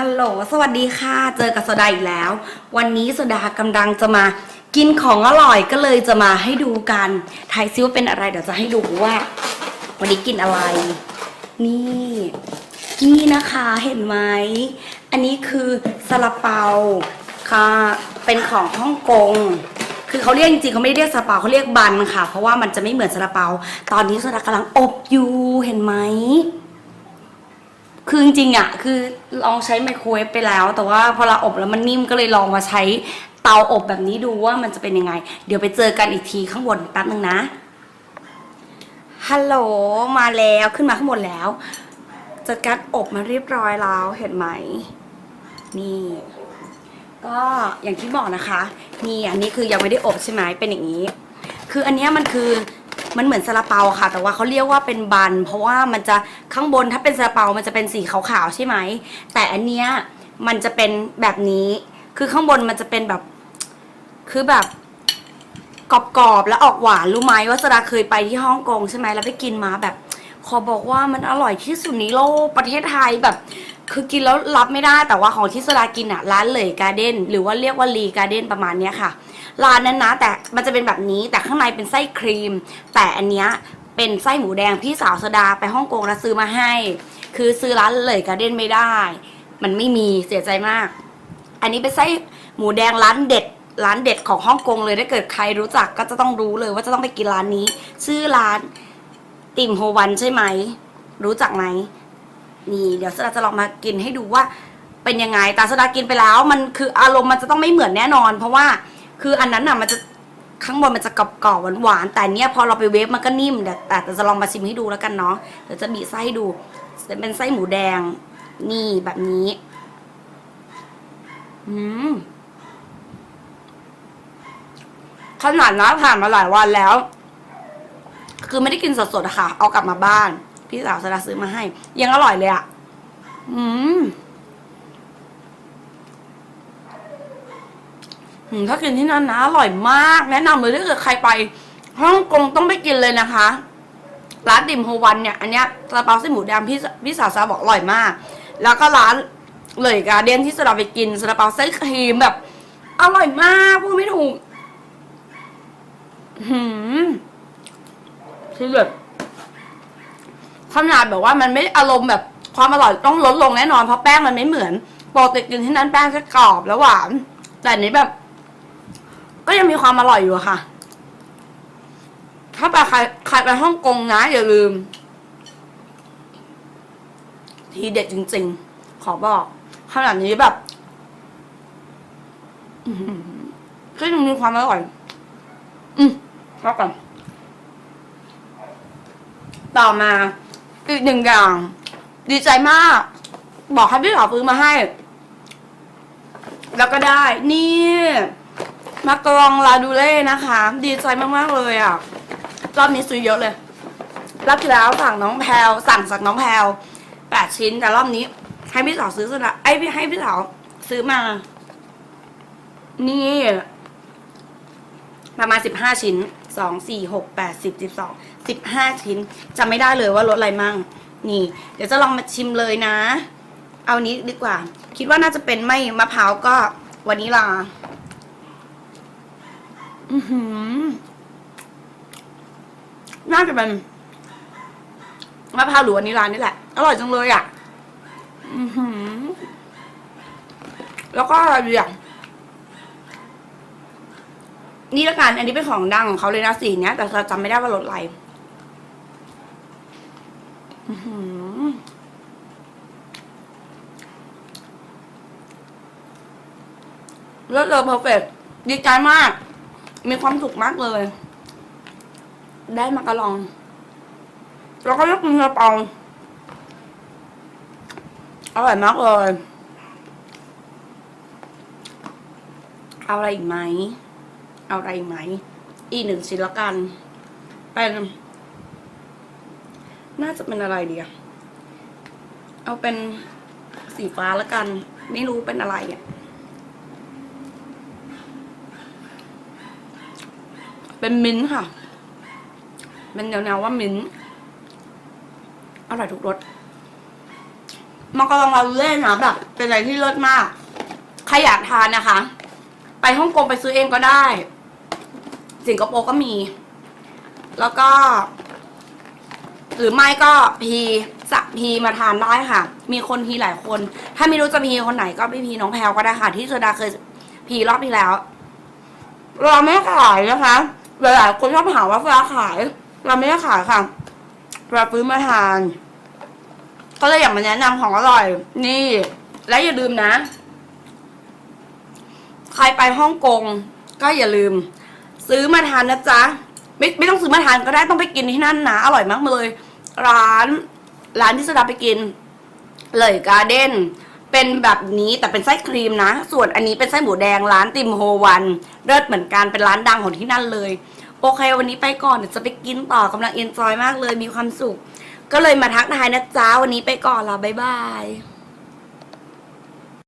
ฮัลโหล สวัสดีค่ะ เจอกับโซดาอีกแล้ว วันนี้โซดากำลังจะมากินของอร่อยก็เลยจะมาให้ดูกันทายซิว่าเป็นอะไร เดี๋ยวจะให้ดูว่า วันนี้กินอะไร นี่ นี่นะคะเห็นไหม อันนี้คือซาลาเปาค่ะ เป็นของฮ่องกง คือเขาเรียกจริงๆเขาไม่ได้เรียกซาลาเปาเขาเรียกบันค่ะ เพราะว่ามันจะไม่เหมือนซาลาเปา ตอนนี้โซดากำลังอบอยู่ เห็นไหม คือจริงๆอะคือลองใช้ไมโครเวฟไปแล้ว แต่ว่าพอเราอบแล้วมันนิ่มก็เลยลองมาใช้เตาอบแบบนี้ดูว่ามันจะเป็นยังไง เดี๋ยวไปเจอกันอีกทีข้างบนแป๊บนึงนะฮัลโหลมาแล้วขึ้นมาข้างบนแล้ว จัดการอบมาเรียบร้อยแล้วเห็นไหม นี่ ก็อย่างที่บอกนะคะ นี่อันนี้คือยังไม่ได้อบใช่ไหมเป็นอย่างนี้ คืออันนี้มันคือ มันเหมือนซาลาเปาค่ะ แต่ว่าเขาเรียกว่าเป็นบัน เพราะว่ามันจะข้างบนถ้าเป็นซาลาเปามันจะเป็นสีขาวๆใช่ไหม แต่อันเนี้ยมันจะเป็นแบบนี้ คือข้างบนมันจะเป็นแบบ คือแบบกรอบๆแล้วออกหวานรู้ไหมว่าสดาเคยไปที่ฮ่องกงใช่ไหมแล้วไปกินมาแบบ ขอบอกว่ามันอร่อยที่สุดในโลกประเทศไทยแบบ คือกินแล้วรับไม่ได้แต่ว่าของที่สดากินอะร้านเหลยการ์เด้นหรือว่าเรียกว่าลีการ์เด้นประมาณเนี้ยค่ะ ร้านนั้นนะแต่มันจะเป็นแบบนี้แต่ข้างในเป็นไส้ครีม แต่อันเนี้ยเป็นไส้หมูแดงพี่สาวสดาไปฮ่องกงแล้วซื้อมาให้ คือซื้อร้านเหลยการ์เด้นไม่ได้ มันไม่มีเสียใจมาก อันนี้เป็นไส้หมูแดงร้านเด็ดร้านเด็ดของฮ่องกงเลยถ้าเกิดใครรู้จักก็จะต้องรู้เลยว่าจะต้องไปกินร้านนี้ ชื่อร้านติ่มโฮวันใช่ไหม รู้จักไหม นี่เดี๋ยวสดาจะลองมากินให้ดูว่าเป็นยังไงแต่สดากินไปแล้ว มันคืออารมณ์มันจะต้องไม่เหมือนแน่นอน เพราะว่าคืออันนั้นน่ะมันจะข้างบนมันจะกรอบๆหวานๆแต่เนี้ยพอเราไปเวฟมันก็นิ่มแต่แต่จะลองมาชิมให้ดูแล้วกันเนาะเดี๋ยวจะบีไส้ดูจะเป็นไส้หมูแดง นี่แบบนี้อืมขนาดนะผ่านมาหลายวันแล้ว คือไม่ได้กินสดๆอะค่ะ เอากลับมาบ้าน พี่สาวสดาซื้อมาให้ ยังอร่อยเลยอะอืมอืมถ้ากินที่นั่นนะอร่อยมาก แนะนำเลยถ้าเกิดใครไปฮ่องกงต้องไปกินเลยนะคะร้านดิมโฮวันเนี่ย อันเนี้ยซาลาเปาไส้หมูแดงพี่พี่สาวสาบอกอร่อยมาก แล้วก็ร้านเลยการเดียนที่สดาไปกินซาลาเปาไส้ครีมแบบ อร่อยมากพูดไม่ถูกหืมคือแบบ ขนาดแบบว่ามันไม่อารมณ์แบบความอร่อยต้องลดลงแน่นอนเพราะแป้งมันไม่เหมือนปกติกินที่นั้นแป้งจะกรอบแล้วหวาน แต่อันนี้แบบ ก็ยังมีความอร่อยอยู่ค่ะ ถ้าไปใครใครไปฮ่องกงนะอย่าลืม ทีเด็ดจริง ๆ ขอบอกขนาดนี้แบบคือหือก็ยังมีความอร่อย อืมพักก่อนต่อมา อีกหนึ่งอย่าง ดีใจมาก บอกให้พี่สาวซื้อมาให้ แล้วก็ได้ นี่มากรองลาดูเล่นะคะ ดีใจมากๆเลยอะ รอบนี้ซื้อเยอะเลย รอบที่แล้วสั่งน้องแพลวสั่งจากน้องแพลวแปดชิ้น แต่รอบนี้ ให้พี่สาวซื้อซะละไอ้พี่ให้พี่สาวซื้อมา นี่ ประมาณสิบห้าชิ้นสองสี่หกแปดสิบสิบสองสิบห้าชิ้นจำไม่ได้เลยว่ารสอะไรมั่ง นี่ เดี๋ยวจะลองมาชิมเลยนะ เอานี้ดีกว่า คิดว่าน่าจะเป็นไม่มะพร้าวก็วานิลา อือหือ น่าจะเป็นมะพร้าวหรือวานิลานี่แหละ อร่อยจังเลยอะ อือหือ แล้วก็อะไรดีอะ นี่ละกัน อันนี้เป็นของดังของเขาเลยนะสีเนี้ย แต่เราจำไม่ได้ว่ารสอะไรอื้อหือเลิศเลยเพอร์เฟกดีใจมาก มีความสุขมากเลย ได้มากระลอง แล้วก็ยกกินกระเปาอร่อยมากเลย เอาอะไรอีกไหม อะไรอีกไหม อีหนึ่งชิ้นละกัน เป็น น่าจะเป็นอะไรเดีอะเอาเป็นสีฟ้าละกัน ไม่รู้เป็นอะไรอะเป็นมิ้นค่ะ เป็นแนวๆว่ามิ้นอร่อยทุกรสมังกรลองเราเล่นนะแบบ เป็นอะไรที่เลิศมาก ใครอยากทานนะคะ ไปฮ่องกงไปซื้อเองก็ได้ สิงคโปร์ก็มี แล้วก็ หรือไม่ก็พีสักพีมาทานได้ค่ะ มีคนพีหลายคน ถ้าไม่รู้จะพีคนไหนก็ไปพีน้องแพลวก็ได้ค่ะ ที่โซดาเคยพีรอบที่แล้ว เราไม่ขายนะคะหลายๆคนชอบถามว่าเราขาย เราไม่ได้ขายค่ะเราซื้อมาทาน ก็เลยอยากมาแนะนำของอร่อย นี่ และอย่าลืมนะ ใครไปฮ่องกงก็อย่าลืม ซื้อมาทานนะจ๊ะไม่ไม่ต้องซื้อมาทานก็ได้ต้องไปกินที่นั่นนะอร่อยมากเลย ร้านร้านที่สดาไปกิน เลยการ์เด้นเป็นแบบนี้แต่เป็นไส้ครีมนะ ส่วนอันนี้เป็นไส้หมูแดงร้านติมโฮวันเลิศเหมือนกันเป็นร้านดังของที่นั่นเลย โอเค วันนี้ไปก่อนเดี๋ยวจะไปกินต่อกำลังเอนจอยมากเลยมีความสุข ก็เลยมาทักทายนะจ๊ะวันนี้ไปก่อนละบ๊ายบาย